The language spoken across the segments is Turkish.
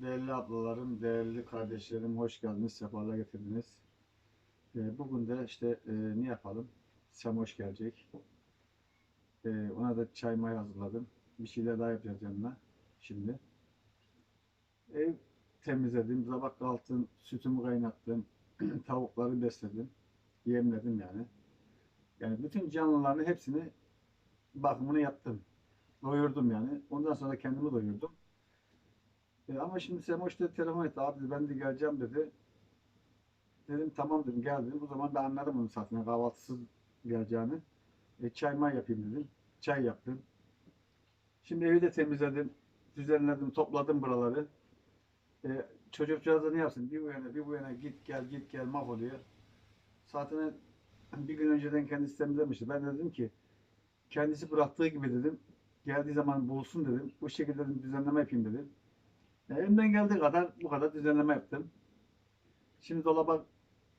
Değerli ablalarım, değerli kardeşlerim, hoş geldiniz, sefalar getirdiniz. Ee, bugün de işte e, ne yapalım? Semoş gelecek. Ee, ona da çay may hazırladım. Bir şeyler daha yapacağız yanına şimdi. Ev temizledim, sabah kalktım, sütümü kaynattım, tavukları besledim, yemledim yani. Yani bütün canlıların hepsini bakımını yaptım. Doyurdum yani. Ondan sonra kendimi doyurdum. E, ama şimdi Semoş da telefon etti. Abi ben de geleceğim dedi. Dedim tamam dedim gel dedim. O zaman ben anladım onu zaten kahvaltısız geleceğini. E, çay may yapayım dedim. Çay yaptım. Şimdi evi de temizledim. Düzenledim, topladım buraları. E, çocukcağız da ne yapsın? Bir bu yana bir bu yana git gel git gel mahvoluyor. Zaten bir gün önceden kendisi temizlemişti. Ben de dedim ki kendisi bıraktığı gibi dedim. Geldiği zaman bulsun dedim. Bu şekilde dedim, düzenleme yapayım dedim. E, Elimden geldiği kadar bu kadar düzenleme yaptım. Şimdi dolaba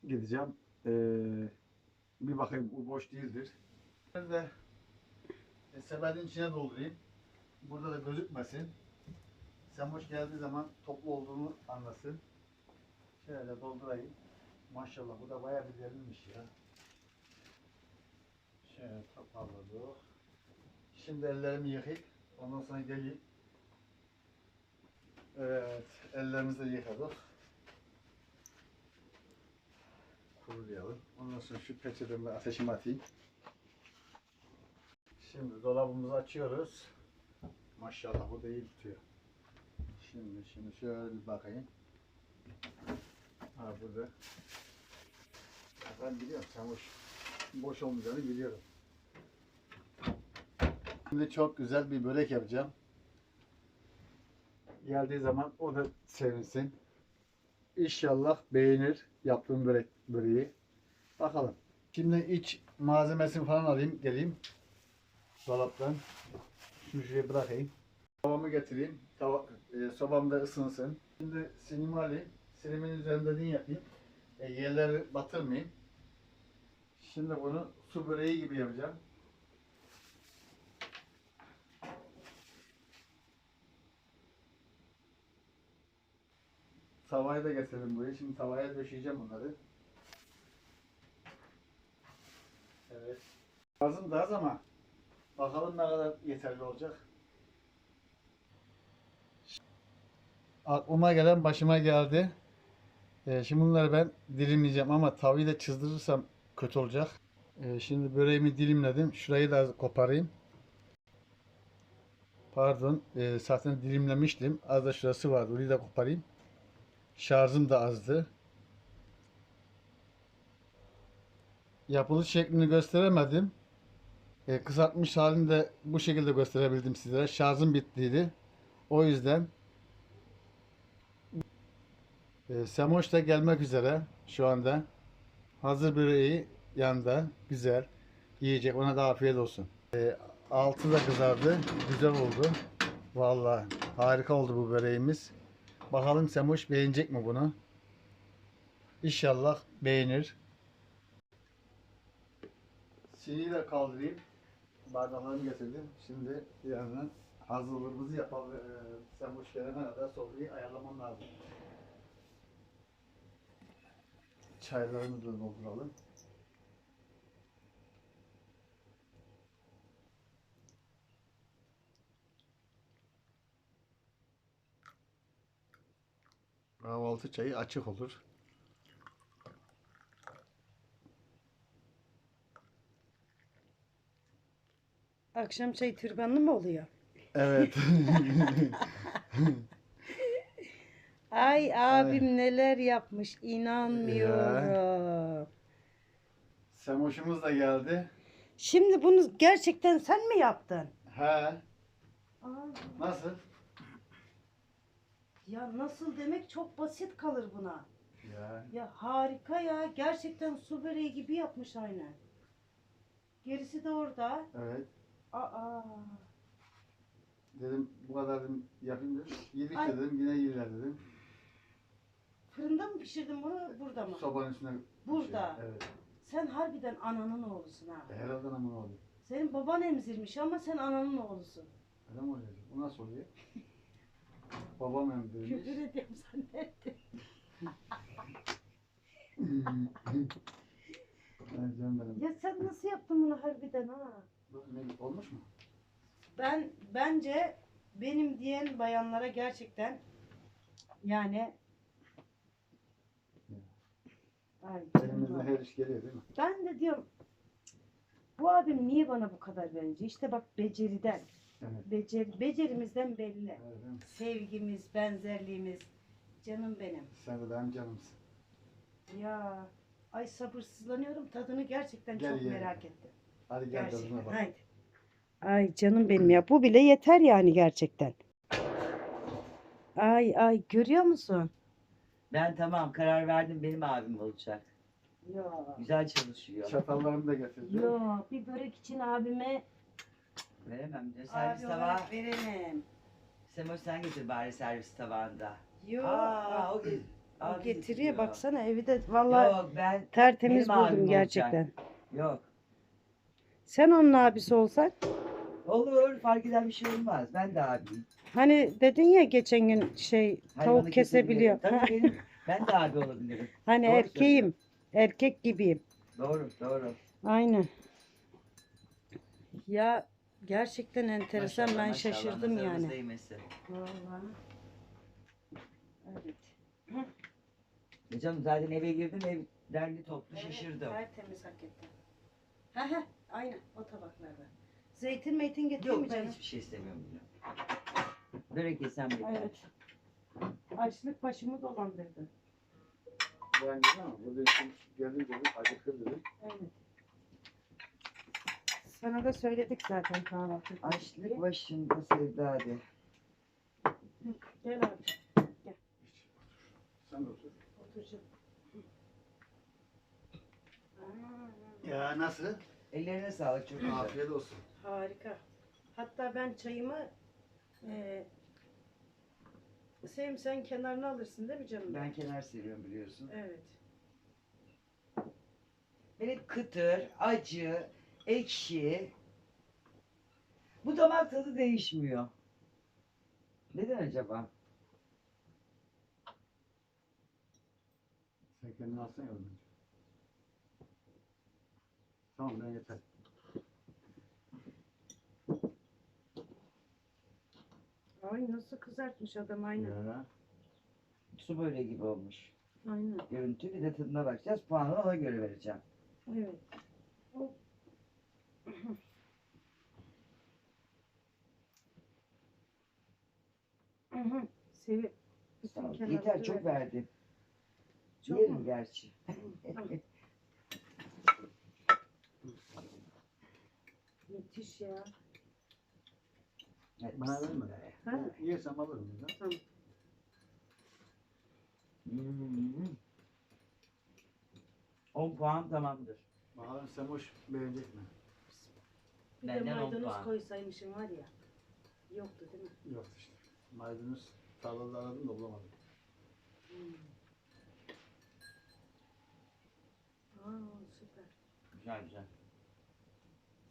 gideceğim. Ee, bir bakayım bu boş değildir. Ben de e, sepetin içine doldurayım. Burada da gözükmesin. Sen boş geldiği zaman toplu olduğunu anlasın. Şöyle doldurayım. Maşallah bu da bayağı bir derinmiş ya. Şöyle toparladık. Şimdi ellerimi yıkayıp ondan sonra geleyim. Evet, ellerimizi yıkadık. Kurulayalım. Ondan sonra şu peçetemi ateşime atayım. Şimdi dolabımızı açıyoruz. Maşallah bu iyi tutuyor. Şimdi şimdi şöyle bakayım. Ha burada. Ya Ben biliyorum sen boş, boş olmayacağını biliyorum. Şimdi çok güzel bir börek yapacağım geldiği zaman o da sevinsin. İnşallah beğenir yaptığım börek, böreği. Bakalım. Şimdi iç malzemesini falan alayım, geleyim. Dolaptan. Şunu şuraya bırakayım. Tavamı getireyim. Tava, e, sobam da ısınsın. Şimdi sinimi alayım. Sinimin üzerinde din yapayım. E, yerleri batırmayayım. Şimdi bunu su böreği gibi yapacağım. Tavayı da getirdim buraya. Şimdi tavaya döşeyeceğim bunları. Evet. Lazım da az ama bakalım ne kadar yeterli olacak. Aklıma gelen başıma geldi. Ee, şimdi bunları ben dilimleyeceğim ama tavayı da çizdirirsem kötü olacak. Ee, şimdi böreğimi dilimledim. Şurayı da koparayım. Pardon. Ee, zaten dilimlemiştim. Az da şurası vardı. Orayı da koparayım. Şarjım da azdı. Yapılış şeklini gösteremedim. E, kısaltmış halini de bu şekilde gösterebildim sizlere. Şarjım bittiydi. O yüzden e, Semoş da gelmek üzere şu anda. Hazır böreği yanında. Güzel. Yiyecek. Ona da afiyet olsun. E, altı da kızardı. Güzel oldu. Vallahi harika oldu bu böreğimiz. Bakalım Semuş beğenecek mi bunu? İnşallah beğenir. Siniyi de kaldırayım. Bardaklarımı getirdim. Şimdi yandan hazırlığımızı yapalım. Ee, Semuş gelene kadar sofrayı ayarlamam lazım. Çaylarımızı dolduralım. Kahvaltı çayı açık olur. Akşam çay türbanlı mı oluyor? Evet. Ay abim neler yapmış inanmıyorum. Semoşumuz da geldi. Şimdi bunu gerçekten sen mi yaptın? He. Nasıl? Ya nasıl demek çok basit kalır buna. Ya. Ya harika ya. Gerçekten su böreği gibi yapmış aynen. Gerisi de orada. Evet. Aa. Dedim bu kadar dedim, yapayım dedim. Yedik Ay. de dedim yine yerler dedim. Fırında mı pişirdin bunu burada mı? Sobanın üstüne. Burada. Şey, evet. Sen harbiden ananın oğlusun ha. E, herhalde ama ne oldu? Senin baban emzirmiş ama sen ananın oğlusun. Öyle mi oluyor? Bu nasıl oluyor? babam emdirmiş. Küfür ediyorum zannettim. Ay canım benim. Ya sen nasıl yaptın bunu harbiden ha? Ne, Olmuş mu? Ben bence benim diyen bayanlara gerçekten yani Ay, Elimizden canım. her iş geliyor değil mi? Ben de diyorum bu abim niye bana bu kadar benziyor? İşte bak beceriden. Evet. Becer, becerimizden belli. Evet? Sevgimiz, benzerliğimiz. Canım benim. Sen de benim canımsın. Ya ay sabırsızlanıyorum. Tadını gerçekten Gel çok yiyelim. merak ettim. Hadi gel tadına bak. Haydi. Ay canım benim ya. Bu bile yeter yani gerçekten. Ay ay görüyor musun? Ben tamam karar verdim benim abim olacak. Ya. Güzel çalışıyor. Çatallarımı da getirdim. Yo bir börek için abime Veremem diyor. Servis abi tava. olarak veremem. Semoş sen getir bari servis tabağında. Yo. Aa o, ge- o abi getiriyor getiriyor. baksana evi de vallahi Yok ben tertemiz benim abim buldum olacak. gerçekten. yok. Sen onun abisi olsan Olur fark eden bir şey olmaz. Ben de abiyim. hani dedin ya geçen gün şey Hayvanı tavuk kesebiliyor. Tabii benim, ben de abi olabilirim. hani Doğru erkeğim. Erkek gibiyim. Doğru doğru. Aynen. Ya gerçekten enteresan Maşallah, ben maşallah, şaşırdım nazarınız yani. değmesin. Vallahi. Evet. E canım zaten eve girdim ev derli toplu Evet, şaşırdım. Tertemiz hakikaten. He he aynen o tabaklarda. Zeytin meytin getireyim Yok mi ben canım? hiçbir şey istemiyorum. bile. Börek yesem yeter. Evet. Açlık başımı dolandırdı. Ben dedim ama burada için geldim dedim dedim. Evet. Sana da söyledik zaten kahvaltı. Açlık başında sevdade. Gel abi. Sen de otur. Oturacağım. Ya nasıl? Ellerine sağlık çok güzel. Afiyet olsun. Harika. Hatta ben çayımı eee Sevim sen kenarına alırsın değil mi canım? Ben kenar seviyorum biliyorsun. Evet. Hep kıtır, acı, ekşi. Bu damak tadı değişmiyor. Neden acaba? Sen kendini alsana ya oradan. Tamam ben yeter. Ay nasıl kızartmış adam aynen. Ya. Su böreği gibi olmuş. Aynen. Görüntü bir de tadına bakacağız. Puanı ona göre vereceğim. Evet. O- Hı hı. Sevim. Bütün Sağ ol. kenarları Yeter çok ver. verdim. Çok Yerim mu? gerçi. Tamam. Müthiş ya. Bana verme. Ha? Yersem alırım. Tamam. Hmm. 10 puan tamamdır. Bakalım Semoş beğenecek mi? Bir de Benden on maydanoz puan. koysaymışım var ya. Yoktu değil mi? Yok işte. Maydanoz tarlada aradım da bulamadım. Hmm. Aa süper. Güzel güzel.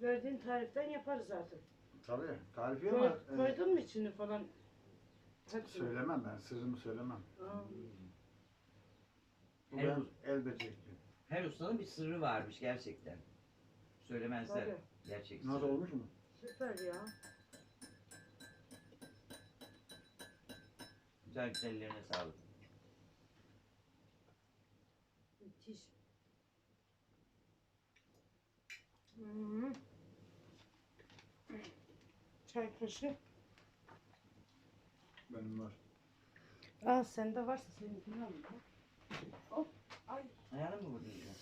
Verdiğin tariften yaparız artık. Tabii. Tarifi Koy, ama e, koydun mu içini falan? Hepsini. söylemem ben. Sırrımı söylemem. Aa, Bu Evet. benim el becerikli. Her ustanın bir sırrı varmış gerçekten. Söylemezler. tabii. Gerçek Nasıl olmuş mu? Süper ya. Güzel ellerine sağlık. Müthiş. Hmm. Çay kaşığı. Benim var. Aa sende varsa seninkini al. Hop. Ay Ayağını mı vurdun ya?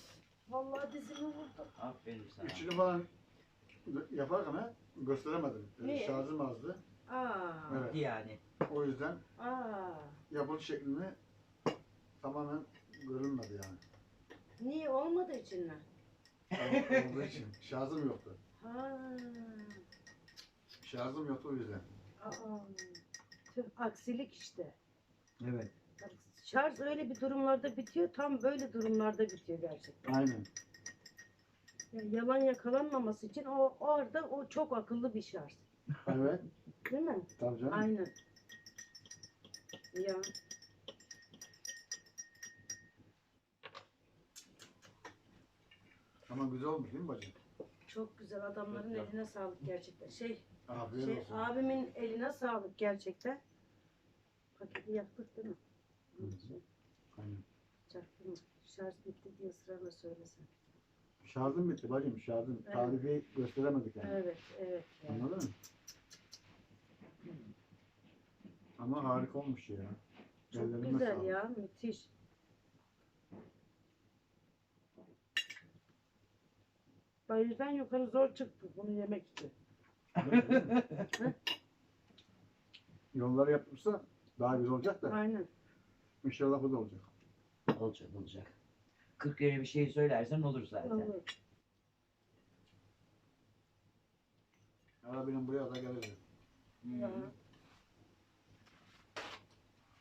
vallahi dizimi vurdu. Aferin sana. Üçünü falan yaparken ha, gösteremedim. Niye? Şarjım azdı. Aa. Evet. Yani. O yüzden Aa. yapılış şeklini tamamen görünmedi yani. Niye olmadı için mi? Tabii olduğu için. Şarjım yoktu. Ha. Şarjım yoktu o yüzden. Aa. Tüh, aksilik işte. Evet. Şarj öyle bir durumlarda bitiyor, tam böyle durumlarda bitiyor gerçekten. Aynen. Yani yalan yakalanmaması için o orada o çok akıllı bir şarj. Evet. Değil mi? Tabii canım. Aynen. Ya Ama güzel olmuş değil mi bacım? çok güzel adamların Çok eline sağlık gerçekten. Şey, Afiyet şey olsun. abimin eline sağlık gerçekten. Paketi yaktık değil mi? Hı. Şey, Aynen. çaktırma. Şarj bitti diye ısrarla söylesen. Şarjım bitti bacım şarjım. Evet. Tarifi gösteremedik yani. Evet, evet. ya. Anladın mı? Ama harika olmuş ya. Çok Ellerine güzel sağlık. ya, müthiş. Bayırdan yukarı zor çıktık bunu yemek için. Yolları yapılırsa daha güzel olacak da Aynen. inşallah bu da olacak. Olacak olacak. 40 kere bir şey söylersen olur zaten. Olur. Arabinin buraya da gelir. Hmm. Ya.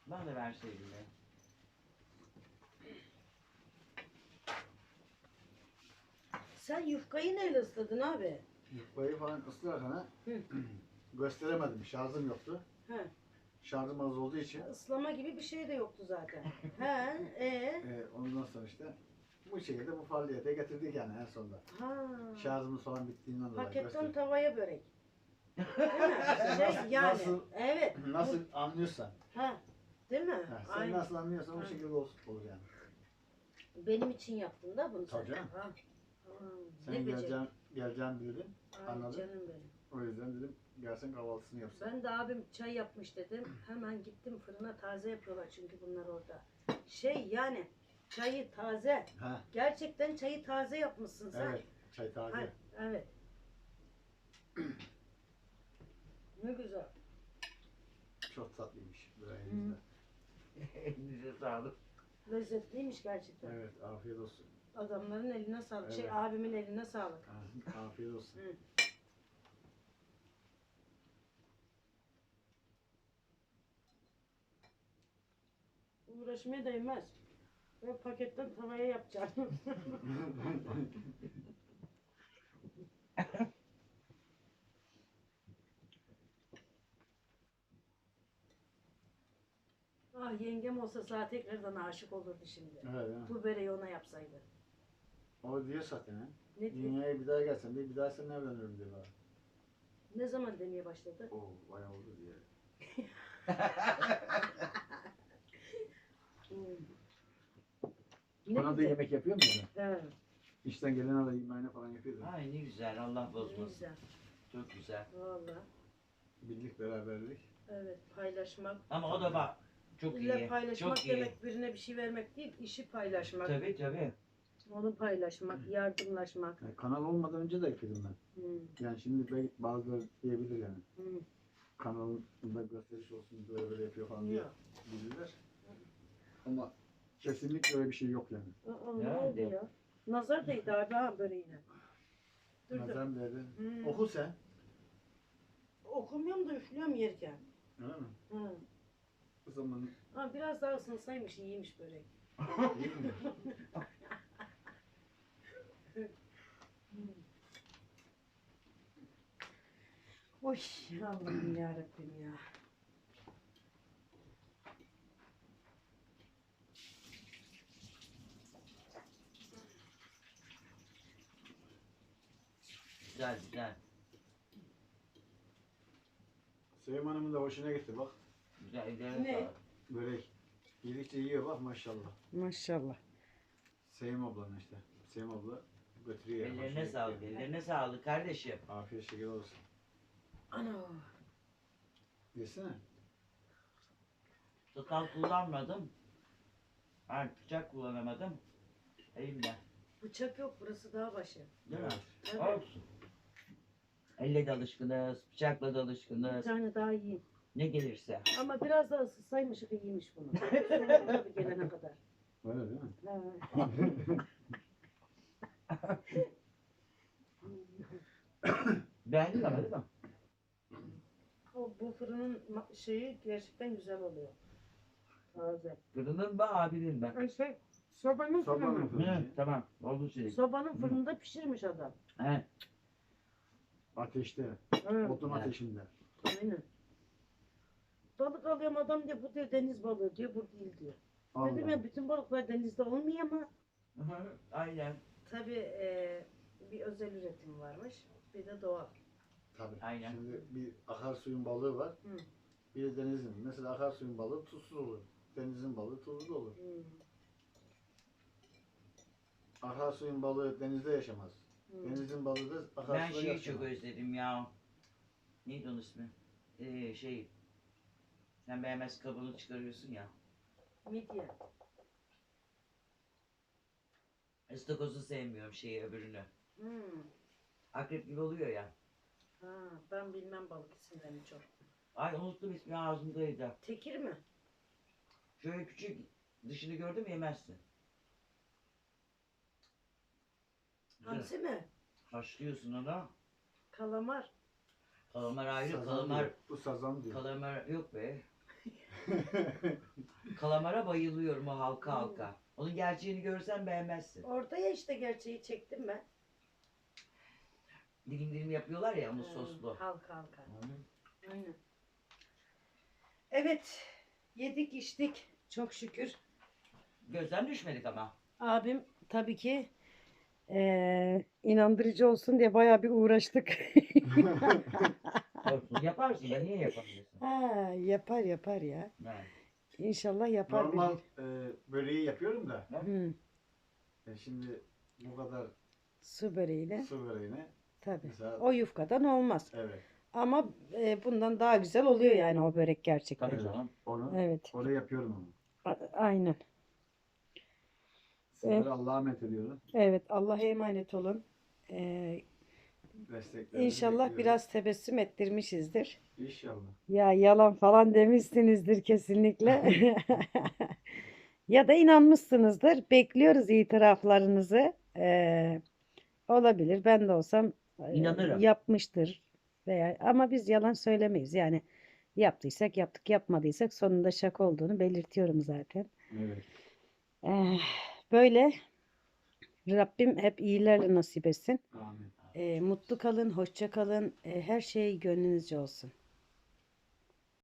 Bana da verseydin ya. Sen yufkayı neyle ısladın abi? Yufkayı falan ıslarken ha, Hı. gösteremedim. Şarjım yoktu. He. Şarjım az olduğu için Islama gibi bir şey de yoktu zaten. He, e. e, ondan sonra işte bu şekilde bu faaliyete getirdik yani en sonunda. Ha. Şarjımız falan bittiğinden dolayı Paketten gösterdik. tavaya börek. Değil mi? Şey yani. Nasıl- Evet. Nasıl anlıyorsan, Ha. Değil mi? ha, sen Aynen. nasıl anlıyorsan o şekilde olsun, olur yani. Benim için yaptın da bunu Tabii sen. canım. Ha. Ha, Sen ne beceri. geleceğin, geleceğin. Ay anladın. canım benim. O yüzden dedim gelsen kahvaltısını yapsın. Ben de abim çay yapmış dedim. Hemen gittim fırına taze yapıyorlar çünkü bunlar orada. Şey yani çayı taze. Ha, Gerçekten çayı taze yapmışsın sen. evet. Çay taze. Ha, evet. ne güzel. Çok tatlıymış böreğimizde. Elinize sağlık. Lezzetliymiş gerçekten. Evet, afiyet olsun. Adamların eline sağlık. Şey Evet. abimin eline sağlık. Afiyet olsun. Hı. Uğraşmaya değmez. Ve paketten tavaya yapacağım. ah yengem olsa sana tekrardan aşık olurdu şimdi. evet, ha. Bu böreği ona yapsaydı. O diyor zaten ha. Ne, Dünyaya bir daha gelsen bir, bir daha seninle evlenirim diyor bana. ne zaman demeye başladı? Oo, bayağı oldu diye. Hmm. Ne Bana da güzel. yemek yapıyor mu böyle? Evet, İşten gelene de yemeğine falan yapıyordu. Ay ne güzel Allah ne bozmasın. güzel. Çok güzel. Valla. Birlik beraberlik. Evet paylaşmak. Ama o da bak çok İlla iyi. paylaşmak Çok iyi. demek birine bir şey vermek değil, işi paylaşmak. Tabii tabii. Onu paylaşmak, yardımlaşmak. Yani kanal olmadan önce de yapıyordum ben. Hmm, Yani şimdi belki bazıları diyebilir yani. hmm. Kanalında gösteriş olsun böyle böyle yapıyor falan diye Yok. bilirler. Ama kesinlikle öyle bir şey yok yani. Aa, ne oldu ya? Nazar değdi abi ha böreğine. Dur dur. Nazan dedi. Hmm. Oku sen. Okumuyorum da üflüyorum yerken. Öyle mi? Ha. O zaman Ha, biraz daha ısınsaymış iyiymiş börek. iyi mi? Oy Allah'ım yarabbim ya. Güzel güzel. Sevim Hanım'ın da hoşuna gitti bak. Güzel ellerine Ne? sağlık. Börek. Yedikçe yiyor bak maşallah. Maşallah. Sevim ablanın işte. Sevim abla götürüyor. hoşuna Ellerine gitti sağlık. yani. Ellerine sağlık kardeşim. Afiyet şeker olsun. Ana. Yesene. Tutal kullanmadım. Ha, bıçak kullanamadım. Elimle. Bıçak yok burası dağ başı. Değil mi? Evet. Olsun. Elle de alışkınız, bıçakla da Bir alışkınız. tane daha yiyeyim. Ne gelirse. Ama biraz daha ısıtsaymış iyiymiş bunu. Sonra tabii gelene kadar. Öyle değil mi? Ha. Beğendin ama değil mi? O, bu fırının ma- şeyi gerçekten güzel oluyor. Taze. Fırının mı abinin mi? Ay şey, sobanın Sobanın fırını. fırını. Hı, tamam. Oldu şey. Sobanın fırında pişirmiş adam. He. Ateşte. Evet. Evet. ateşinde. Aynen. Balık alıyorum adam diyor bu diyor deniz balığı diyor bu değil diyor. Allah. Dedim ya bütün balıklar denizde olmuyor ama Hı, Aynen. tabii e, bir özel üretim varmış. Bir de doğal. Tabii. Aynen. Şimdi bir akarsuyun balığı var. Hı. Bir de denizin. Mesela akarsuyun balığı tuzsuz olur. Denizin balığı tuzlu olur. Hmm, Akarsuyun balığı denizde yaşamaz. hmm. Denizin balığı da Ben akarsuda şeyi yaşamaz. çok özledim ya. Neydi onun ismi? Ee, şey. Sen beğenmez kabuğunu çıkarıyorsun ya. Midye. İstakozu sevmiyorum şeyi öbürünü. Hmm. Akrep gibi oluyor ya. Ha, ben bilmem balık isimlerini çok. Ay unuttum ismi ağzımdaydı. Tekir mi? Şöyle küçük dışını gördüm yemezsin. Güzel. Hamsi mi? Haşlıyorsun onu. Kalamar. Kalamar ayrı. Sazan Kalamar, diyor. Bu sazan diyor. kalamar yok be. Kalamara bayılıyorum o halka halka. Onun gerçeğini görsen beğenmezsin. Orada ya işte gerçeği çektim ben. Dilim dilim yapıyorlar ya onu Hmm, soslu. Halka halka. Aynen. Evet. Yedik içtik. Çok şükür. Gözden düşmedik ama. Abim tabii ki eee, inandırıcı olsun diye bayağı bir uğraştık. Olsun, Yaparsın da niye yapamıyorsun? ha, yapar yapar ya. Yani. İnşallah yapar. Normal e, böreği yapıyorum da. Hı, e, şimdi bu kadar su böreğiyle su böreğine. tabii. Mesela O yufkadan olmaz. evet. Ama e, bundan daha güzel oluyor yani o börek gerçekten. Tabii canım. Onu Evet. orada yapıyorum onu. a- aynen. Sizlere Evet. Allah'a emanet ediyorum. Evet. Allah'a emanet olun. Ee, Desteklerinizi inşallah biraz tebessüm ettirmişizdir. İnşallah. Ya yalan falan demişsinizdir kesinlikle. ya da inanmışsınızdır. Bekliyoruz itiraflarınızı. Ee, olabilir. Ben de olsam e, İnanırım. yapmıştır. Veya ama biz yalan söylemeyiz. Yani yaptıysak yaptık, yapmadıysak sonunda şaka olduğunu belirtiyorum zaten. Evet. Eh, böyle Rabbim hep iyilerle nasip etsin. Amin. Ee, mutlu kalın, hoşça kalın. Ee, her şey gönlünüzce olsun.